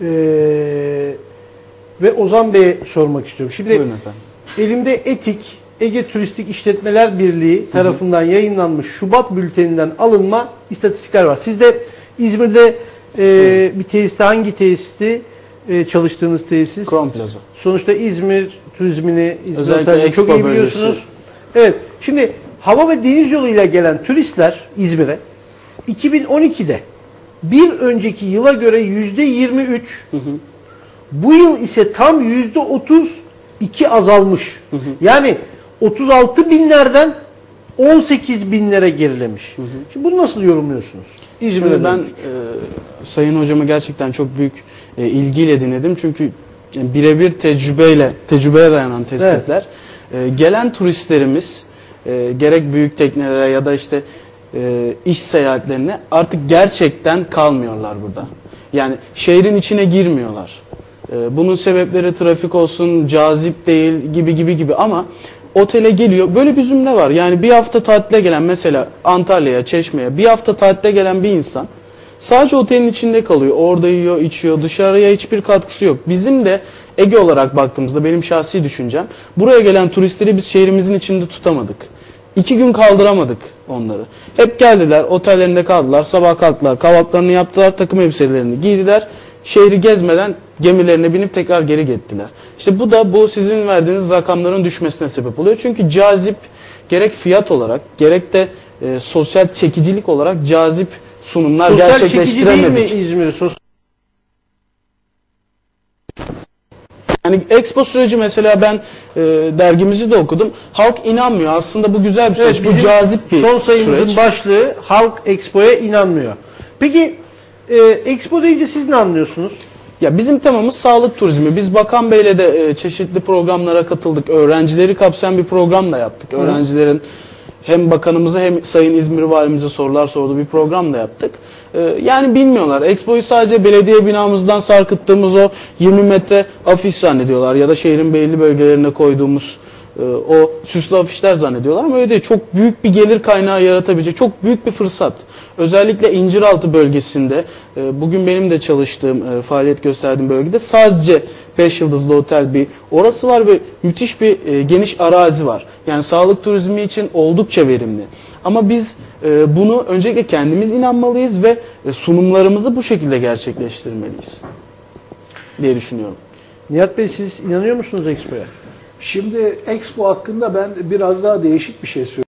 Ee, ve Ozan Bey'e sormak istiyorum. Şimdi Buyurun efendim. elimde Etik Ege Turistik İşletmeler Birliği tarafından yayınlanmış Şubat bülteninden alınma istatistikler var. Siz de İzmir'de e, bir tesiste hangi tesisti e, çalıştığınız tesis? Crown Plaza. Sonuçta İzmir turizmini, İzmir Özellikle çok iyi biliyorsunuz. bölgesi. Evet. Şimdi hava ve deniz yoluyla gelen turistler İzmir'e 2012'de bir önceki yıla göre yüzde 23, bu yıl ise tam yüzde 32 azalmış. Yani 36 binlerden 18 binlere gerilemiş. Şimdi bunu nasıl yorumluyorsunuz? İzmir'e ben e, Sayın Hocamı gerçekten çok büyük e, ilgiyle dinledim. Çünkü yani birebir tecrübeyle, tecrübeye dayanan tespitler. E, gelen turistlerimiz e, gerek büyük teknelere ya da işte e, iş seyahatlerine artık gerçekten kalmıyorlar burada. Yani şehrin içine girmiyorlar. E, bunun sebepleri trafik olsun, cazip değil gibi gibi gibi ama otele geliyor. Böyle bir cümle var. Yani bir hafta tatile gelen mesela Antalya'ya, Çeşme'ye bir hafta tatile gelen bir insan sadece otelin içinde kalıyor. Orada yiyor, içiyor. Dışarıya hiçbir katkısı yok. Bizim de Ege olarak baktığımızda benim şahsi düşüncem buraya gelen turistleri biz şehrimizin içinde tutamadık. İki gün kaldıramadık onları. Hep geldiler, otellerinde kaldılar, sabah kalktılar, kahvaltılarını yaptılar, takım elbiselerini giydiler. Şehri gezmeden gemilerine binip tekrar geri gittiler. İşte bu da bu sizin verdiğiniz rakamların düşmesine sebep oluyor. Çünkü cazip gerek fiyat olarak gerek de e, sosyal çekicilik olarak cazip sunumlar Sosyal çekici değil mi gerçekleştiremedik. İzmir? Sos- Yani expo süreci mesela ben e, dergimizi de okudum. Halk inanmıyor. Aslında bu güzel bir süreç. bu bizim cazip bir Son sayımızın süreç. başlığı Halk Expo'ya inanmıyor. Peki e, Expo deyince siz ne anlıyorsunuz? Ya bizim temamız sağlık turizmi. Biz Bakan Bey'le de e, çeşitli programlara katıldık. Öğrencileri kapsayan bir program da yaptık. Öğrencilerin hem bakanımıza hem Sayın İzmir Valimize sorular sorduğu bir program da yaptık. E, yani bilmiyorlar. Expo'yu sadece belediye binamızdan sarkıttığımız o 20 metre afiş zannediyorlar ya da şehrin belli bölgelerine koyduğumuz e, o süslü afişler zannediyorlar ama öyle değil. Çok büyük bir gelir kaynağı yaratabilecek çok büyük bir fırsat. Özellikle İnciraltı bölgesinde e, bugün benim de çalıştığım e, faaliyet gösterdiğim bölgede sadece 5 yıldızlı otel bir orası var ve müthiş bir e, geniş arazi var. Yani sağlık turizmi için oldukça verimli. Ama biz bunu öncelikle kendimiz inanmalıyız ve sunumlarımızı bu şekilde gerçekleştirmeliyiz diye düşünüyorum. Nihat Bey siz inanıyor musunuz Expo'ya? Şimdi Expo hakkında ben biraz daha değişik bir şey söyleyeyim.